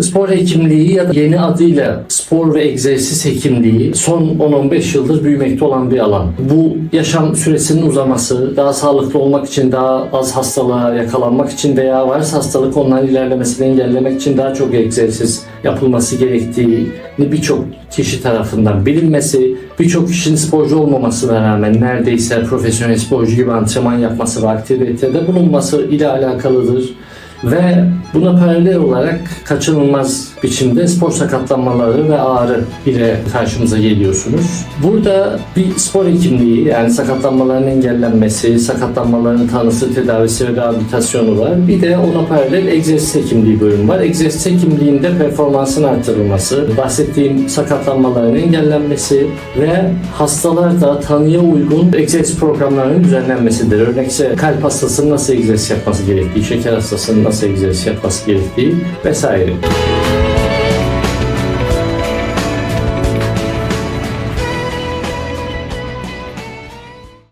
Spor hekimliği ya da yeni adıyla spor ve egzersiz hekimliği son 10-15 yıldır büyümekte olan bir alan. Bu yaşam süresinin uzaması, daha sağlıklı olmak için, daha az hastalığa yakalanmak için veya varsa hastalık onların ilerlemesini engellemek için daha çok egzersiz yapılması gerektiğini birçok kişi tarafından bilinmesi, birçok kişinin sporcu olmamasına rağmen neredeyse profesyonel sporcu gibi antrenman yapması ve aktivitede bulunması ile alakalıdır. Ve buna paralel olarak kaçınılmaz biçimde spor sakatlanmaları ve ağrı ile karşımıza geliyorsunuz. Burada bir spor hekimliği yani sakatlanmaların engellenmesi, sakatlanmaların tanısı, tedavisi ve rehabilitasyonu var. Bir de ona paralel egzersiz hekimliği bölümü var. Egzersiz hekimliğinde performansın artırılması, bahsettiğim sakatlanmaların engellenmesi ve hastalarda tanıya uygun egzersiz programlarının düzenlenmesidir. Örnekse kalp hastasının nasıl egzersiz yapması gerektiği, şeker hastasının nasıl egzersiz yapması gerektiği vesaire.